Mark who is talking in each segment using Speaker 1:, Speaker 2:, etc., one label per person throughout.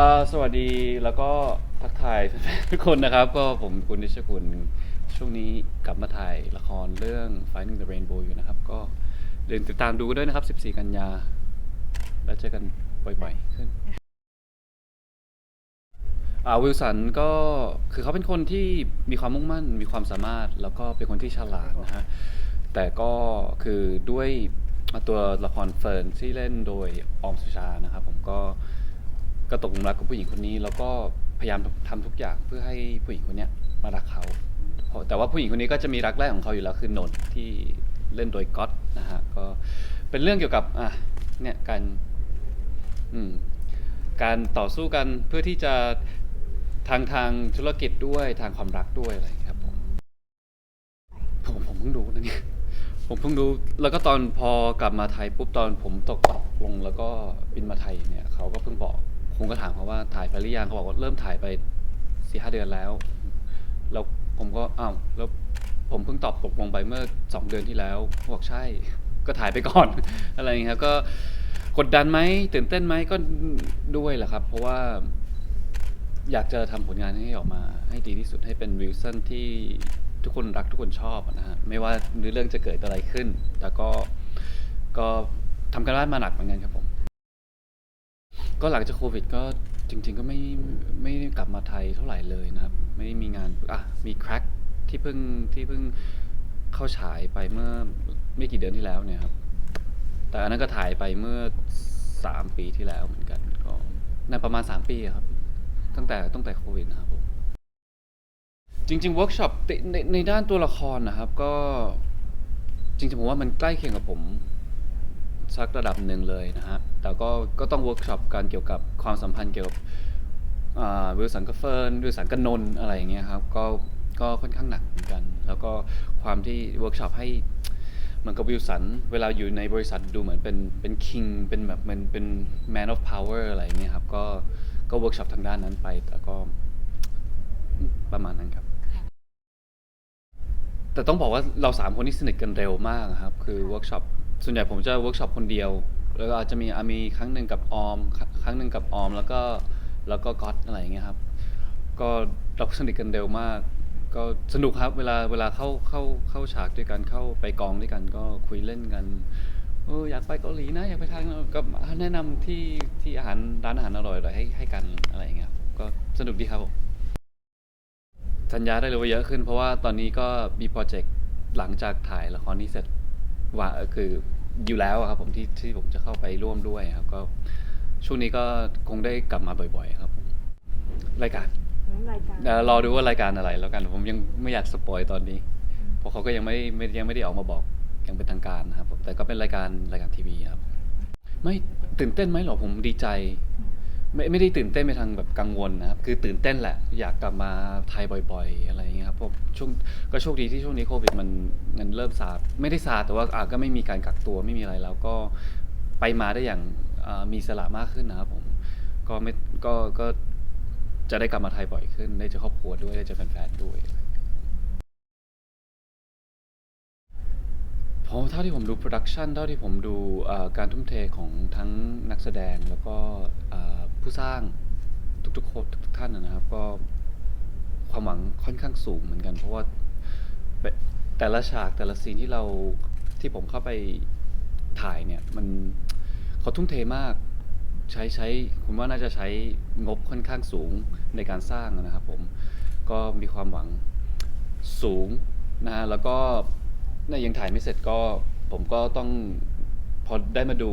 Speaker 1: อ่าสวัสดีแล้วก็ทักทายแฟนๆทุกคนนะครับ ก็ผมคุณนิชคุณช่วงนี้กลับมาถ่ายละครเรื่อง Finding the Rainbow อยู่นะครับ ก็เรียนติดตามดูกันด้วยนะครับ 14 กันยา แล้วเจอกันบ่อยๆขึ้นอ่าวิลสันก็คือเขาเป็นคนที่มีความมุ่งมั่นมีความสามารถ แล้วก็เป็นคนที่ฉลาดนะฮะ แต่ก็คือด้วยตัวละครเฟิร์นที่เล่นโดยออมสุชานะครับ ผมก็ ก็ตกหลุมรักกับผู้หญิงคนนี้ แล้วก็พยายามทำทุกอย่างเพื่อให้ผู้หญิงคนเนี้ยมารักเขาเพราะแต่ว่าผู้หญิงคนนี้ก็จะมีรักแรกของเขาอยู่แล้วคือนนท์ที่เล่นโดยก๊อตนะฮะก็เป็นเรื่องเกี่ยวกับอะเนี่ยการอืมการต่อสู้กันเพื่อที่จะทางทางธุรกิจด้วยทางความรักด้วยอะไรอย่างเงี้ยครับผม ผมผมเพิ่งดูนะเนี่ย ผมเพิ่งดูแล้วก็ตอนพอกลับมาไทยปุ๊บตอนผมตกลงแล้วก็บินมาไทยเนี่ยเขาก็เพิ่งบอก ผมก็ถามเขาว่าถ่ายไปหรือยังเขาบอกว่าเริ่มถ่ายไปสี่ห้าเดือนแล้ว แล้วผมก็อ้าวแล้วผมเพิ่งตอบตกลงไปเมื่อสองเดือนที่แล้วเขาบอกใช่ ก็ถ่ายไปก่อน อะไรอย่างเงี้ยครับก็กดดันไหมตื่นเต้นไหมก็ด้วยแหละครับ เพราะว่าอยากจะทำผลงานให้ออกมาให้ดีที่สุดให้เป็นวิลสันที่ทุกคนรักทุกคนชอบนะฮะไม่ว่าเรื่องจะเกิดอะไรขึ้น แต่ก็ก็ทำกันบ้านมาหนักเหมือนกันครับผม ก็หลังจากโควิดก็จริง ๆ ก็ไม่ไม่ได้กลับมาไทยเท่าไหร่เลยนะครับ ไม่ได้มีงานอะมีแครกที่เพิ่งที่เพิ่งเข้าฉายไปเมื่อไม่กี่เดือนที่แล้วเนี่ยครับ แต่อันนั้นก็ถ่ายไปเมื่อสามปีที่แล้วเหมือนกันก็ในประมาณสามปีอะครับ ตั้งแต่ตั้งแต่โควิดนะครับผมจริงๆเวิร์กช็อปในในด้านตัวละครนะครับ ก็จริงๆผมว่ามันใกล้เคียงกับผม สักระดับหนึ่งเลยนะฮะ แต่ก็ก็ต้องเวิร์กช็อปการเกี่ยวกับความสัมพันธ์เกี่ยวกับวิลสันกับเฟิร์นวิลสันกับนน์อะไรอย่างเงี้ยครับ ก็ก็ค่อนข้างหนักเหมือนกัน แล้วก็ความที่เวิร์กช็อปให้เหมือนกับวิลสัน เวลาอยู่ในบริษัทดูเหมือนเป็นเป็นคิงเป็นแบบเหมันเป็น man of power อะไรอย่างเงี้ยครับ ก็ก็เวิร์กช็อปทางด้านนั้นไป แต่ก็ประมาณนั้นครับ แต่ต้องบอกว่าเราสามคนนี่สนิทกันเร็วมากครับ คือเวิร์กช็อป ส่วนใหญ่ผมจะเวิร์กช็อปคนเดียว แล้วก็อาจจะมีอามีครั้งหนึ่งกับออม ครั้งหนึ่งกับออม แล้วก็แล้วก็ก๊อตอะไรอย่างเงี้ยครับ ก็เราสนิทกันเร็วมาก ก็สนุกครับเวลาเวลาเข้าเข้าเข้าฉากด้วยกันเข้าไปกองด้วยกันก็คุยเล่นกันเอออยากไปเกาหลีนะอยากไปทางนั้นก็แนะนำที่ที่อาหารร้านอาหารอร่อยๆให้ให้กันอะไรอย่างเงี้ยครับก็สนุกดีครับผมสัญญาได้เลยว่าเยอะขึ้น เพราะว่าตอนนี้ก็มีโปรเจกต์หลังจากถ่ายละครนี้เสร็จ ว่าเอ่อคืออยู่แล้วอะครับผมที่ที่ผมจะเข้าไปร่วมด้วยครับ ก็ช่วงนี้ก็คงได้กลับมาบ่อย ๆ ครับผมรายการ
Speaker 2: งั้นรายการ
Speaker 1: เอ่อรอดูว่ารายการอะไรแล้วกันผมยังไม่อยากสปอยตอนนี้ เพราะเขาก็ยังไม่ไม่ยังไม่ได้ออกมาบอกยังเป็นทางการนะครับผมแต่ก็เป็นรายการรายการทีวีครับ ไม่ตื่นเต้นไหมหรอผมดีใจ ไม่ไม่ได้ตื่นเต้นไปทางแบบกังวลนะครับ คือตื่นเต้นแหละ อยากกลับมาไทยบ่อยๆ อะไรอย่างเงี้ยครับเพราะช่วงก็โชคดีที่ช่วงนี้โควิดมันมันเริ่มซาไม่ได้ซาแต่ว่าอะก็ไม่มีการกักตัวไม่มีอะไรแล้วก็ไปมาได้อย่างอ่ามีสละมากขึ้นนะครับผมก็ไม่ก็ก็จะได้กลับมาไทยบ่อยขึ้น ได้เจอครอบครัวด้วยได้เจอแฟนๆด้วยเพราะเท่าที่ผมดูโปรดักชันเท่าที่ผมดูเอ่อการทุ่มเทของทั้งนักแสดงแล้วก็เอ่อ ผู้สร้างทุกๆคนทุกๆท่านนะครับ ก็ความหวังค่อนข้างสูงเหมือนกัน เพราะว่าแต่ละฉากแต่ละซีนที่เราที่ผมเข้าไปถ่ายเนี่ย มันเขาทุ่มเทมากใช้ใช้ผมว่าน่าจะใช้งบค่อนข้างสูงในการสร้างนะครับผมก็มีความหวังสูงนะฮะแล้วก็เนี่ยยังถ่ายไม่เสร็จก็ผมก็ต้องพอได้มาดู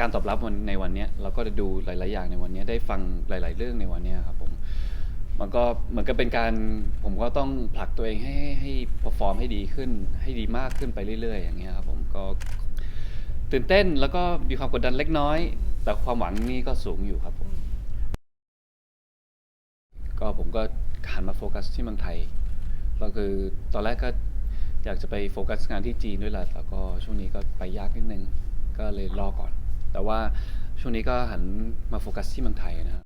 Speaker 1: การตอบรับวันในวันเนี้ยเราก็จะดูหลาย ๆ อย่างในวันเนี้ยได้ฟังหลาย ๆ เรื่องในวันเนี้ยครับผมมันก็เหมือนกับเป็นการผมก็ต้องผลักตัวเองให้ให้ให้ perform ให้ดีขึ้น ให้ดีมากขึ้นไปเรื่อย ๆ อย่างเงี้ยครับผมก็ตื่นเต้นแล้วก็มีความกดดันเล็กน้อย แต่ความหวังนี่ก็สูงอยู่ครับผมก็ผมก็หันมาโฟกัสที่เมืองไทยก็คือตอนแรกก็อยากจะไปโฟกัสงานที่จีนด้วยแหละแต่ก็ช่วงนี้ก็ไปยากนิดนึง ก็เลยรอก่อน แต่ว่าช่วงนี้ก็หันมาโฟกัสที่เมืองไทยนะครับ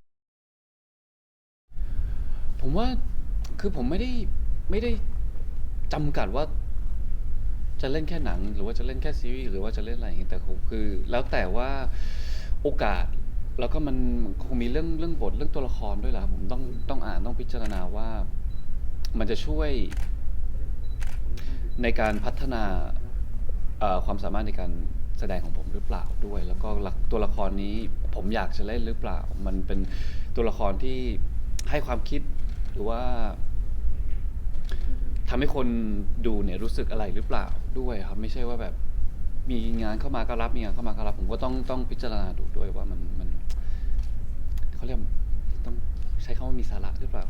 Speaker 1: ผมว่าคือผมไม่ได้ไม่ได้จำกัดว่า จะเล่นแค่หนัง หรือว่าจะเล่นแค่ซีรีส์หรือว่าจะเล่นอะไรอย่างเงี้ยแต่ผมคือ แล้วแต่ว่าโอกาสแล้วก็มันคงมีเรื่องเรื่องบทเรื่องตัวละครด้วยแหละผมต้องต้องอ่านต้องพิจารณาว่ามันจะช่วยในการพัฒนาความสามารถในการ แสดงของผมหรือเปล่าด้วย แล้วก็ตัวละครนี้ผมอยากจะเล่นหรือเปล่า มันเป็นตัวละครที่ให้ความคิดหรือว่าทำให้คนดูเนี่ยรู้สึกอะไรหรือเปล่าด้วยครับ ไม่ใช่ว่าแบบมีงานเข้ามาก็รับมีงานเข้ามาก็รับ ผมก็ต้องต้องพิจารณาดูด้วยว่ามันมันเขาเรียกต้องใช้คำว่ามีสาระหรือเปล่า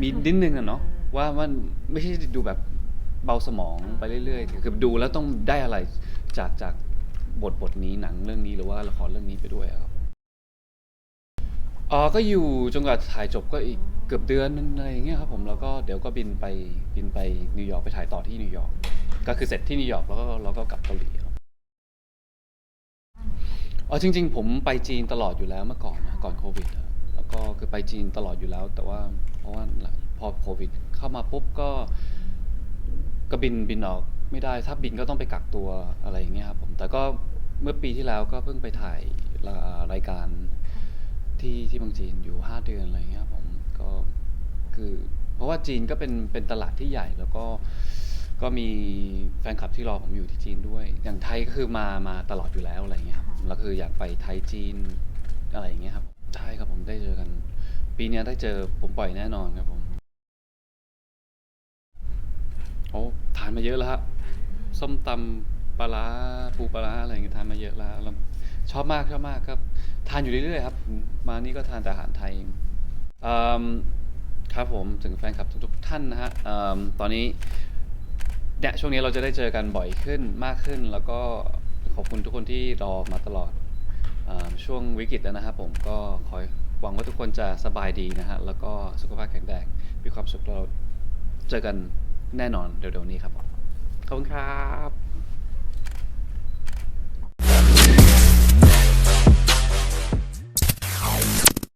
Speaker 1: มีนิดนึงอะเนาะว่ามันไม่ใช่ดูแบบเบาสมองไปเรื่อยๆคือดูแล้วต้องได้อะไรจากจาก บทบทนี้หนังเรื่องนี้หรือว่าละครเรื่องนี้ไปด้วยครับอ๋อก็อยู่จนกว่าถ่ายจบก็อีกเกือบเดือนนึงอะไรอย่างเงี้ยครับผมแล้วก็เดี๋ยวก็บินไปบินไปนิวยอร์กไปถ่ายต่อที่นิวยอร์กก็คือเสร็จที่นิวยอร์กแล้วก็เราก็กลับเกาหลีครับอ๋อจริง ๆ ผมไปจีนตลอดอยู่แล้วเมื่อก่อนนะก่อนโควิดแล้วก็คือไปจีนตลอดอยู่แล้ว แต่ว่าเพราะว่าพอโควิด เข้ามาปุ๊บก็ก็บินบินออก ไม่ได้ถ้าบินก็ต้องไปกักตัวอะไรอย่างเงี้ยครับผมแต่ก็เมื่อปีที่แล้วก็เพิ่งไปถ่ายละรายการที่ที่เมืองจีนอยู่ห้าเดือนอะไรอย่างเงี้ยครับผมก็คือเพราะว่าจีนก็เป็นเป็นตลาดที่ใหญ่แล้วก็ก็มีแฟนคลับที่รอผมอยู่ที่จีนด้วย อย่างไทยก็คือมามาตลอดอยู่แล้วอะไรอย่างเงี้ยครับแล้วคืออยากไปไทยจีนอะไรอย่างเงี้ยครับใช่ครับผมได้เจอกัน ปีเนี้ยได้เจอผมปล่อยแน่นอนครับผมโอ้ทานมาเยอะแล้วฮะ ส้มตำปลาร้าปูปลาร้าอะไรอย่างเงี้ยทานมาเยอะแล้วแล้วชอบมากชอบมากครับ ทานอยู่เรื่อยๆครับ มานี่ก็ทานแต่อาหารไทยอืมครับผมถึงแฟนคลับทุกๆท่านนะฮะอืมตอนนี้เนี่ยช่วงนี้เราจะได้เจอกันบ่อยขึ้นมากขึ้น แล้วก็ขอบคุณทุกคนที่รอมาตลอดอช่วงวิกฤตแล้วนะครับผมก็ขอหวังว่าทุกคนจะสบายดีนะฮะแล้วก็สุขภาพแข็งแรงมีความสุขเราเจอกันแน่นอนเร็วๆนี้ครับผม ขอบคุณครับ